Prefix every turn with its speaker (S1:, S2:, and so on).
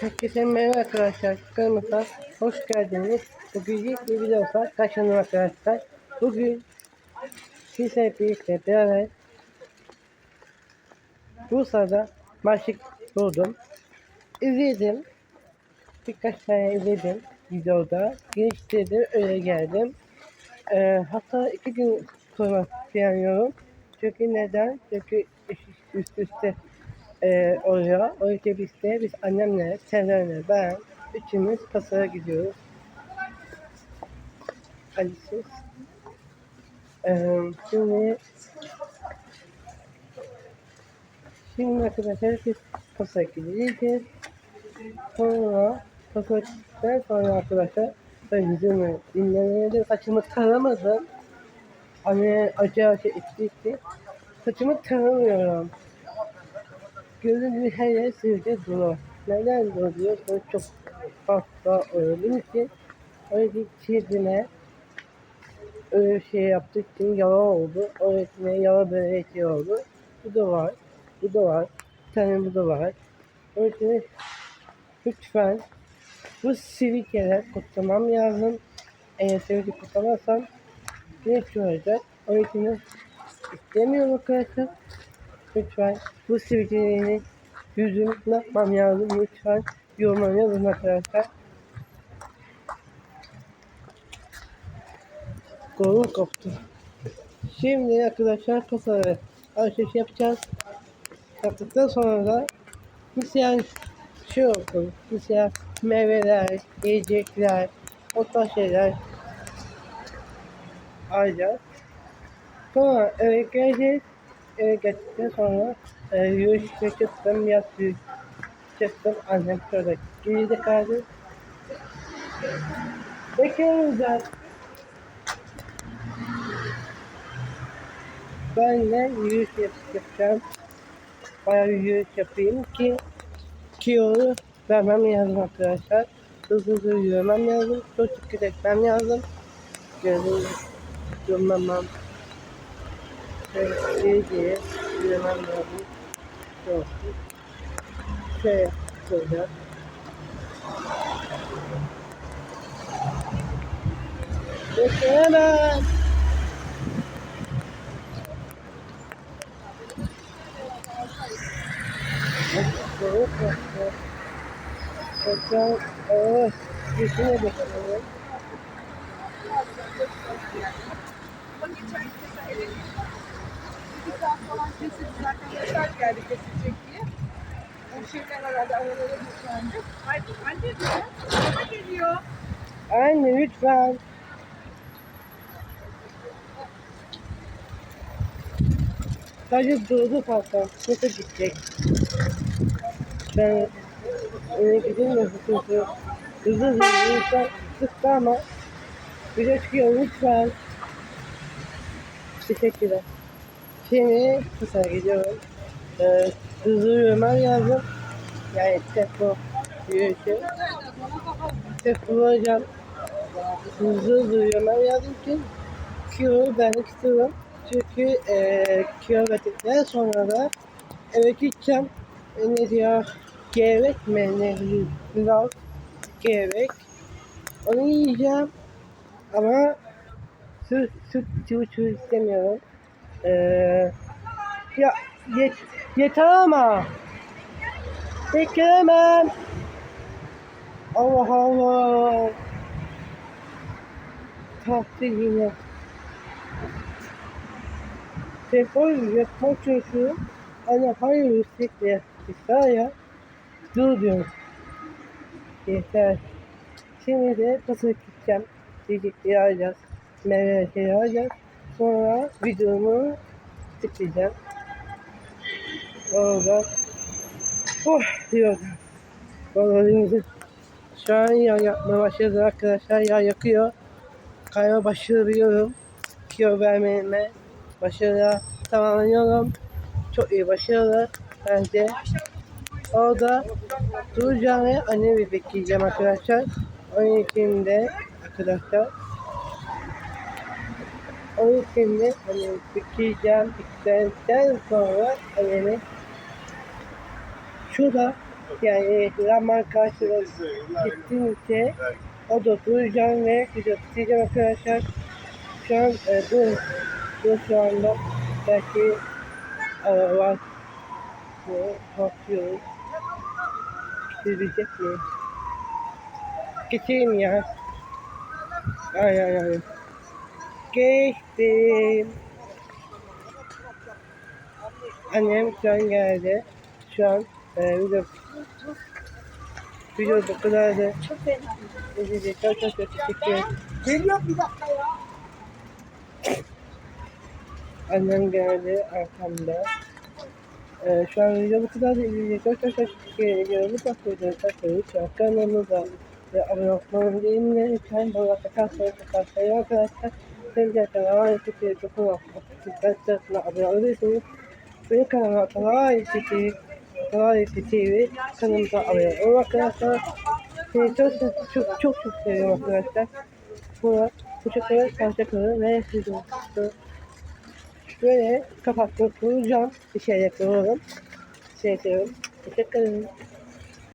S1: Herkese merhaba arkadaşlar. Kanalımıza hoş geldiniz. Bugün ilk bir videoda karşınızda arkadaşlar. Bugün sizle birlikte beraber Bursa'da maçlık buldum. İzledim. Birkaç tane izledim videoda. Geliştirdim öyle geldim. Ee, hatta iki gün sonra planlıyorum. Çünkü neden? Çünkü üst üste e, oluyor. O yüzden biz biz annemle, Selen'le, ben üçümüz pazara gidiyoruz. Hadi siz. Ee, şimdi şimdi arkadaşlar biz pazara gideceğiz. Sonra pazara gittikten sonra arkadaşlar ben yüzümü dinlemeye de saçımı taramadım. Hani acayip şey içti. Saçımı taramıyorum. Gibi her yer sivilce dolu. Neden doluyor? Böyle çok fazla için öyle bir çizime öyle şey yaptık için yala oldu. Yüzden yala böyle şey oldu. Bu da var. Bu da var. Bir tane bu da var. Yüzden lütfen bu sivilceler kurtulmam lazım. Eğer sivilce kurtulamazsam ne olacak? Yüzden istemiyorum arkadaşlar. Lütfen bu sivilcelerini yüzüm ne yapmam lazım lütfen yorumlara yazın arkadaşlar. Kolum koptu. Şimdi arkadaşlar kasaları alışveriş yapacağız. Yaptıktan sonra da mesela şey olsun. Mesela meyveler, yiyecekler, o tarz şeyler alacağız. Sonra eve geleceğiz. Eve geldikten sonra e, yürüyüşe çıktım. Biraz çıktım. Annem şöyle geride kaldı. Bekliyoruz da. Ben de yürüyüş yap- yapacağım. Bayağı yürüyüş yapayım ki kilolu vermem lazım arkadaşlar. Hızlı hızlı yürümem lazım. Çok dikkat etmem lazım. Gözüm durmamam. Şöyle iyi diye yürümem lazım. Çok. Şöyle yapacağım. Bekleyemem. Soğuk yaptı. Hocam, evet, yüzüne bekliyorum.
S2: Bir saat falan kesildi zaten mesaj geldi kesilecek diye. O şeyler herhalde aralara yüklendi. Ay anne diyor. Bana geliyor.
S1: Anne lütfen. Sadece durdu kalsam. Nasıl gidecek? Ben öyle gidemiyorum çünkü hızlı hızlı yürüyüşten sıktı ama bir de çıkıyor lütfen. Teşekkürler. Şimdi kısa gidiyorum. Ee, hızlı yürümem lazım. Yani tempo yürüyüşü. Tempo olacağım. Hızlı hızlı yürümem lazım ki kilo vermek istiyorum. Çünkü e, kilo verdikten sonra da eve gideceğim. E, ne diyor? Gevrek mi? Ne diyor? Gevrek. Onu yiyeceğim. Ama süt, süt, süt, süt istemiyorum. Ee, ya yet, yeter ama. Bekleyemem. Allah Allah. Tahtı yine. Telefon yapmak çalışıyorum. Hani hayır yüksekle yapmışlar ya. Dur diyorum. Yeter. Şimdi de kasaya gideceğim. Yiyecekleri alacağız. Meyveleri alacağız. Sonra videomu tıklayacağım. Orada. Oh diyorum. Vallahi şu an yağ yapmaya başladı arkadaşlar. Yağ yakıyor. Kayma başarıyorum. Kilo vermeme başarıya tamamlanıyorum. Çok iyi başarılı bence. Orada duracağım ve annemi bekleyeceğim arkadaşlar. Onun için de arkadaşlar onun için de annemi bekleyeceğim. Bitirdikten sonra annemi şurada Yani zaman karşılaştığı gittiğince o da duyacağım ve tutacağım arkadaşlar. Şu an e, dur, dur şu anda belki e, var. Bakıyoruz. Gidebilecek miyim? Geçeyim ya. Ay ay ay. Geçtim. Annem şu an geldi. Şu an e, video video bu kadar da
S2: Çok fena.
S1: izleyecek. Çok çok çok teşekkür ederim.
S2: Geliyor bir dakika ya.
S1: Annem geldi arkamda. Ee, şu an video bu kadar da izleyecek. Çok çok çok teşekkür ediyorum. Mutlaka videoyu takmayı lütfen kanalımıza ve abone olmayı unutmayın. Lütfen bana takarsanız takarsanız arkadaşlar. Kanalıma etkisi çok Sizden abone olabilirsiniz. Benim kanalıma kanal etkisi kanal etkisi kanalımıza abone olun arkadaşlar. Seni çok çok çok çok, seviyorum arkadaşlar. Bu hoşçakalın, hoşçakalın ve sizin Böyle kapattım, kuracağım. Bir şey yapıyorum. Şey.